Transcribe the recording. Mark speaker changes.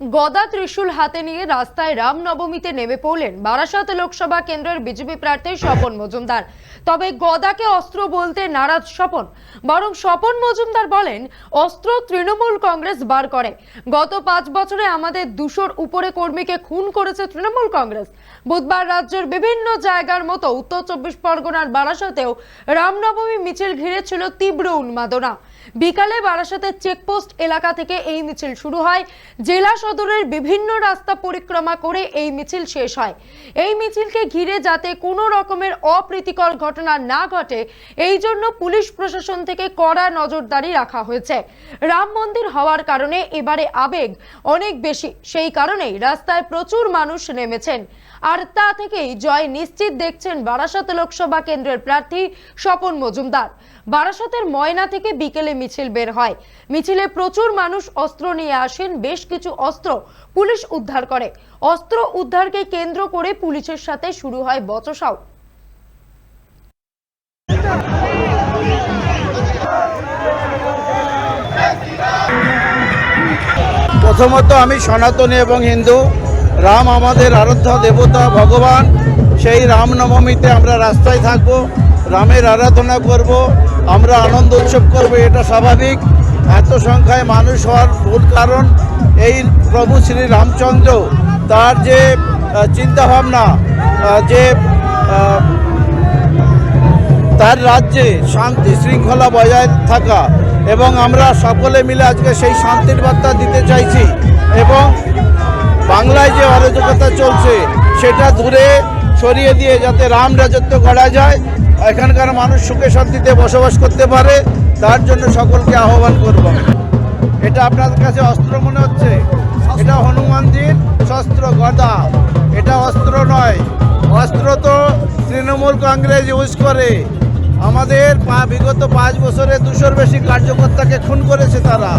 Speaker 1: গদা ত্রিশূল হাতে নিয়ে রাস্তায় রামনবমীতে নেমে পড়লেন বারাসাত লোকসভা কেন্দ্রের বিজেপি প্রার্থী স্বপন মজুমদার। তবে গদাকে অস্ত্র বলতে নারাজ স্বপন। বরং স্বপন মজুমদার বলেন, অস্ত্র তৃণমূল কংগ্রেস বার করে। গত পাঁচ বছরে আমাদের দুশোর উপরে কর্মীকে খুন করেছে তৃণমূল কংগ্রেস। বুধবার রাজ্যের বিভিন্ন জায়গার মতো উত্তর চব্বিশ পরগনার বারাসাতেও রামনবমী মিছিল ঘিরে ছিল তীব্র উন্মাদনা। বিকালে বারাসাতের চেকপোস্ট এলাকা থেকে এই মিছিল শুরু হয়। জেলা সদরের বিভিন্ন রাস্তা পরিক্রমা করে এই মিছিল শেষ হয়। এই মিছিলকে ঘিরে যাতে কোনো রকমের অপ্রীতিকর ঘটনা না ঘটে, এই জন্য পুলিশ প্রশাসন থেকে কড়া নজরদারি রাখা হয়েছে। রাম মন্দির হওয়ার কারণে এবারে আবেগ অনেক বেশি। সেই কারণেই রাস্তায় প্রচুর মানুষ নেমেছেন। আর তা থেকেই জয় নিশ্চিত দেখছেন বারাসাত লোকসভা কেন্দ্রের প্রার্থী স্বপন মজুমদার। বারাসাতের ময়না থেকে বিকেলে মিছিল বের হয়। মিছিলে প্রচুর মানুষ অস্ত্র নিয়ে আসেন, বেশ কিছু অস্ত্র পুলিশ উদ্ধার করে। অস্ত্র উদ্ধারকে কেন্দ্র করে পুলিশের সাথে শুরু হয় বচসাও।
Speaker 2: প্রথমত আমি সনাতনী এবং হিন্দু। রাম আমাদের আরাধ্য দেবতা ভগবান। সেই রামনবমীতে আমরা রাস্তায় থাকব। রামের আরাধনা করব, আমরা আনন্দ উৎসব করব, এটা স্বাভাবিক। এত সংখ্যায় মানুষ হওয়ার মূল কারণ এই প্রভু শ্রী রামচন্দ্র। তার যে চিন্তাভাবনা যে তার রাজ্যে শান্তি শৃঙ্খলা বজায় থাকা এবং আমরা সকলে মিলে আজকে সেই শান্তির বার্তা দিতে চাইছি এবং বাংলায় যে অরাজকতা চলছে, সেটা দূরে সরিয়ে দিয়ে যাতে রাম রাজত্ব করা যায়। এখানকার মানুষ সুখে শান্তিতে বসবাস করতে পারে, তার জন্য সকলকে আহ্বান করব। এটা আপনাদের কাছে অস্ত্র মনে হচ্ছে? এটা হনুমানজির শস্ত্র, গদা। এটা অস্ত্র নয়। অস্ত্র তো তৃণমূল কংগ্রেস ইউজ করে। আমাদের বিগত পাঁচ বছরে দুশোর বেশি কার্যকর্তাকে খুন করেছে তারা।